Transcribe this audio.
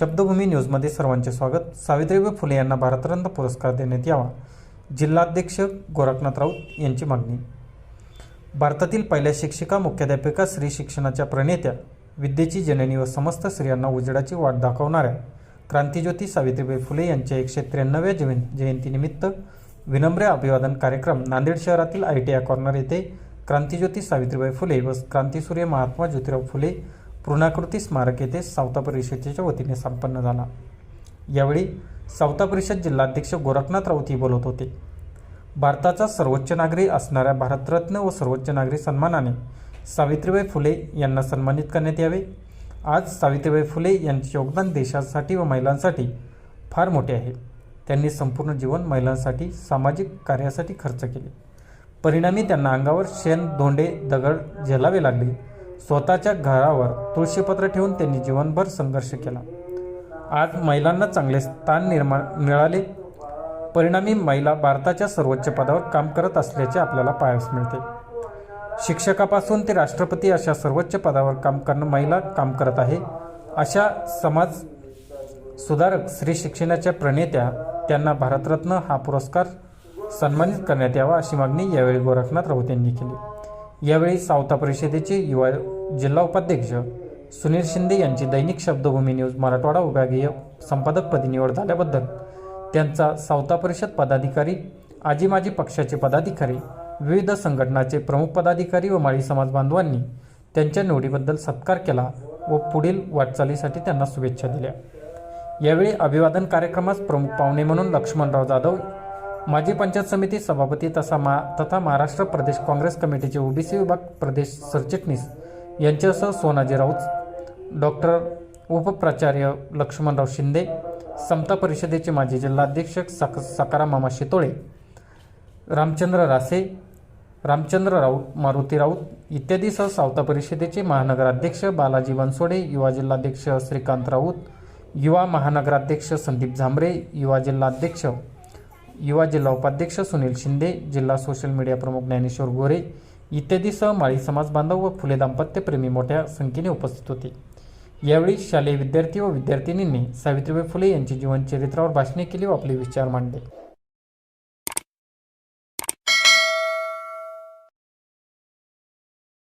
शब्दभूमी न्यूजमध्ये सर्वांचे स्वागत. सावित्रीबाई फुले यांना भारतरत्न पुरस्कार देण्यात यावा. जिल्हाध्यक्ष गोरखनाथ राऊत यांची मागणी. भारतातील पहिल्या शिक्षिका मुख्याध्यापिका स्त्री शिक्षणाच्या प्रणेत्या विद्येची जननी व समस्त स्त्रियांना उजेडाची वाट दाखवणाऱ्या क्रांतिज्योती सावित्रीबाई फुले यांच्या एकशे त्र्याण्णव्या जयं जयंतीनिमित्त विनम्र अभिवादन कार्यक्रम नांदेड शहरातील आय टी आय कॉर्नर येथे क्रांतिज्योती सावित्रीबाई फुले व क्रांतिसूर्य महात्मा ज्योतिराव फुले पूर्णाकृती स्मारक येथे सावता परिषदेच्या वतीने संपन्न झाला. यावेळी सावता परिषद जिल्हाध्यक्ष गोरखनाथ राऊत बोलत होते. भारताचा सर्वोच्च नागरी असणाऱ्या भारतरत्न व सर्वोच्च नागरी सन्मानाने सावित्रीबाई फुले यांना सन्मानित करण्यात यावे. आज सावित्रीबाई फुले यांचे योगदान देशासाठी व महिलांसाठी फार मोठे आहे. त्यांनी संपूर्ण जीवन महिलांसाठी सामाजिक कार्यासाठी खर्च केले. परिणामी त्यांना अंगावर शेण धोंडे दगड झेलावे लागले. स्वतःच्या घरावर तुळशीपत्र ठेवून त्यांनी जीवनभर संघर्ष केला. आज महिलांना चांगले स्थान निर्माण मिळाले. परिणामी महिला भारताच्या सर्वोच्च पदावर काम करत असल्याचे आपल्याला पाहायस मिळते. शिक्षकापासून ते राष्ट्रपती अशा सर्वोच्च पदावर काम करणं महिला काम करत आहे. अशा समाज सुधारक स्त्री शिक्षणाच्या प्रणेत्या त्यांना भारतरत्न हा पुरस्कार सन्मानित करण्यात यावा अशी मागणी यावेळी गोरखनाथ राऊत यांनी केली. यावेळी सावता परिषदेचे युवा जिल्हा उपाध्यक्ष सुनील शिंदे यांची दैनिक शब्दभूमी न्यूज मराठवाडा विभागीय संपादकपदी निवड झाल्याबद्दल. त्यांचा सावता परिषद पदाधिकारी आजी माजी पक्षाचे पदाधिकारी विविध संघटनाचे प्रमुख पदाधिकारी व माळी समाज बांधवांनी त्यांच्या निवडीबद्दल सत्कार केला व पुढील वाटचालीसाठी त्यांना शुभेच्छा दिल्या. यावेळी अभिवादन कार्यक्रमास प्रमुख पाहुणे म्हणून लक्ष्मणराव जाधव माजी पंचायत समिती सभापती तसा मा तथा महाराष्ट्र प्रदेश काँग्रेस कमिटीचे ओबीसी विभाग प्रदेश सरचिटणीस यांच्यासह सोनाजी राऊत डॉक्टर उपप्राचार्य लक्ष्मणराव शिंदे समता परिषदेचे माजी जिल्हाध्यक्ष सक सकाराम मामा शितोळे रामचंद्र रासे रामचंद्र राऊत मारुती राऊत इत्यादीसह सावता परिषदेचे महानगराध्यक्ष बालाजी बनसोडे युवा जिल्हाध्यक्ष श्रीकांत राऊत युवा महानगराध्यक्ष संदीप झांबरे युवा जिल्हाध्यक्ष युवा जिल्हा उपाध्यक्ष सुनील शिंदे जिल्हा सोशल मीडिया प्रमुख ज्ञानेश्वर गोरे इत्यादीसह माळी समाज बांधव व फुले दाम्पत्यप्रेमी मोठ्या संख्येने उपस्थित होते. यावेळी शालेय विद्यार्थी व विद्यार्थिनींनी सावित्रीबाई फुले यांचे जीवनचरित्रावर भाषणे केली व आपले विचार मांडले.